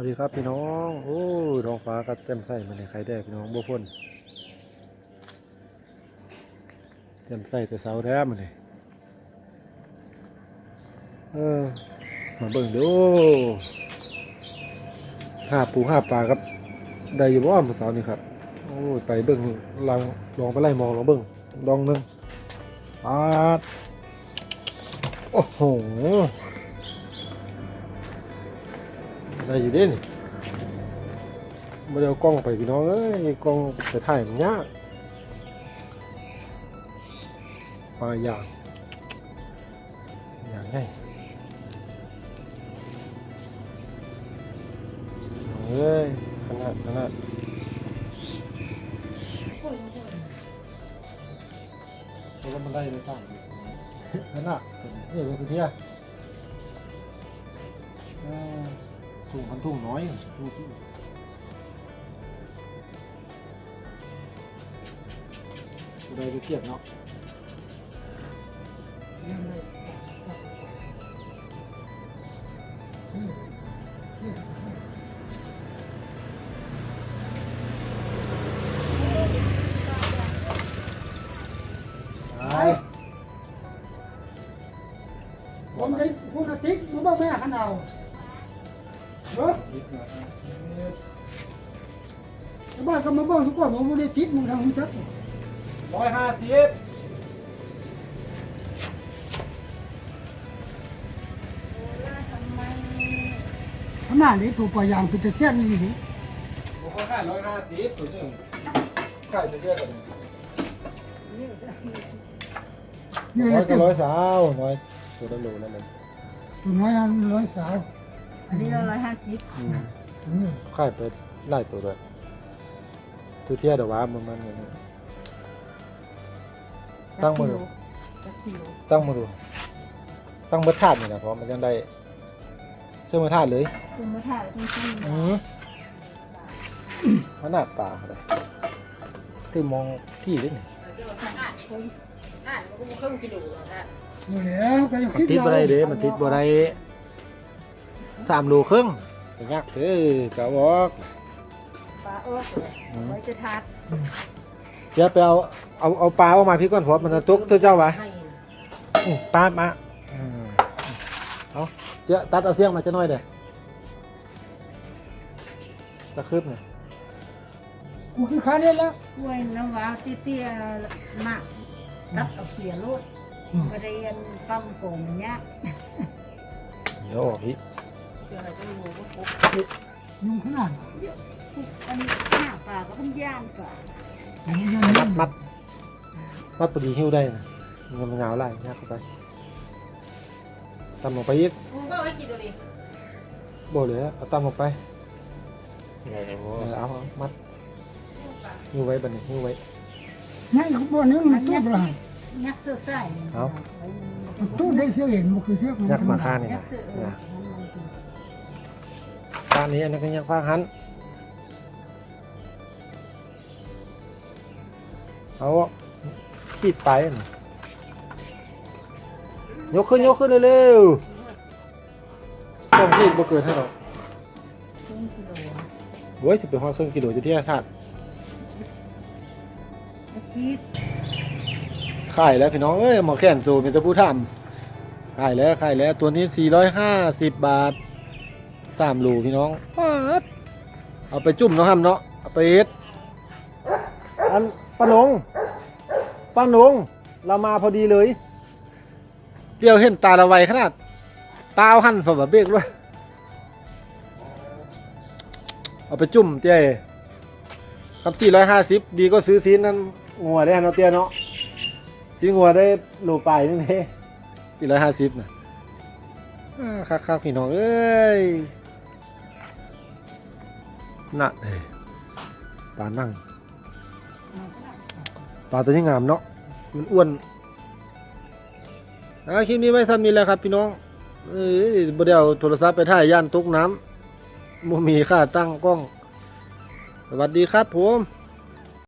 วัสดีครับพี่น้องโอ้ยท้องฟ้าก็เต็มใส่มาในใครได้พี่น้องบัวพ่นเต็มใส่แต่เสาแด้มาเลยเออมาเบิ่งดูห้าปูห้าปลาครับได้อยู่บ่เมื่อเสาร์นี้ครับโอ้ยไปเบิ่งลองลองไปไล่มองลองเบิ่งลองหนึงปาดโอ้โห ได้อยู่เด้นี่ม่ได้เอากล้องไปพี่น้องเอ้ยกล้องไปถ่ายมันยากปลาอย่างอย่างไงเอ้ยขนาดขนาดแล้วมันได้เลยสั่งขนาดเอ้ยเป็นเที่ย อ่งพันถุงน้อยดูที่ได้ไปเก็บเนาะผมได้พูดอาทิตย์มันบ่แม่ขันเอา เออชาวบ้านก็มาบ้อกทุกคนว่ามึงได้ทิศมึงทำมึงชัดร้อยห้าสิบขนาดนี้ตัวปล่อยยางเป็นตะเสียนนี่ดิผมก็ขายร้อยห้าสิบตัวหนึงขายจะเยอะกว่านี้นี่ร้อยตัก็วร้อยสาวน้อยตัวละโลนั่นมันตัวน้อยร้อยสาว อันนี้เราร้อยห้าสิบอืมนี่ขายไปไล่ตัวด้วยตัวเทียเดี๋ยวว่ามันมันอย่างนี้ ตั้งมือ จักกิโลตั้งมาดูสร้างเมื่อธาตุนี่นะเพราะมันยังได้เชื่อเมื่อธาตุเลยคุณมาถ่ายคุณซื้ออืมขนาดป่าเลยคือมองพี่ด้วยนี่นี่แหล้วก็ยังมันคิดติดบ่ได้เด้มันติดบ่ได้ สามโลครึ่งไปยักเด้อกะบอกปลาเอิร์กไว้จะทาดเดี๋ยวไปเอาเอาเอาปลาออกมาพี่ก่อนเพราะมันจะตกเธอเจ้าวะอืมปลามาอืมเอาเดี๋ยวตัดเอาเสียงมาจะน้อยเด้อจะคืบเนี่ยกูคือขาเนี่ยแล้วกล้วยน้ำว้าเตี้ยๆมากตัดเอาเสียโลดกระเรียนปั๊มโป่งเนี้ย เดี๋ยวออกพี่ ยุงขนาดปุ๊บอันหน้าปลาก็ต้องย่างปลามันยังมัยัดงมัดมัดพอดีหิ้วได้นะมันมันยาวไล่ยักเข้าไปตำลงไปอีกกูก็ไว้กินตัวนี้โบเหลยเอาตำลงไปเออเอาเอามัดหิ้วไว้บัดนี้หิ้วไว้นี่ขบวนนี้มันตู้ปลายักษ์เสื้อใส่เอามันตู้ได้เสียเห็นมันคือเสียมันยักษ์มาฆ่านี่ยันะางนี้อันนั้นก็ยักษ์ฟางหันเอาปิดไปยกขึ้นยกขึ้นเร็วๆต้องที่บ่เกินให้หรอกโว้ยสิเป็นห้องเครื่องกิโลจะที่อาชาติตะกี้ขายแล้วพี่น้องเอ้ยหมอแขนสูมีแต่ผู้ทำขายแล้วขายแล้วตัวนี้ 450 บาท 3ลูพี่น้องปาดเอาไปจุ่มเนาะฮัมเนาะเอาไปเอ็ดอันป้านงป้านงเรามาพอดีเลยเดี๋ยวเห็นตาละไวขนาด ตาเอาหันฝาเบรกด้วยเอาไปจุ่มเจ้ครับ450ดีก็ซื้อซีนนั้นงัวได้เนาะเตี้ยเนาะซีงัวได้โลไปนี่เองสี่ร้อยห้าสิบนะอ่าคักคักๆพี่น้องเอ้ย น่ะเอ้ยปลานั่งปลาตัวนี้งามเนาะมันอ้วนนะคลิปนี้ไว้ซ้ำนี้แหล้วครับ พี่น้องเอ้ยบ่ได้เอาโทรศัพท์ไปถ่ายย่านตกน้ำบ่มีค่าตั้งกล้อง สวัสดีครับผม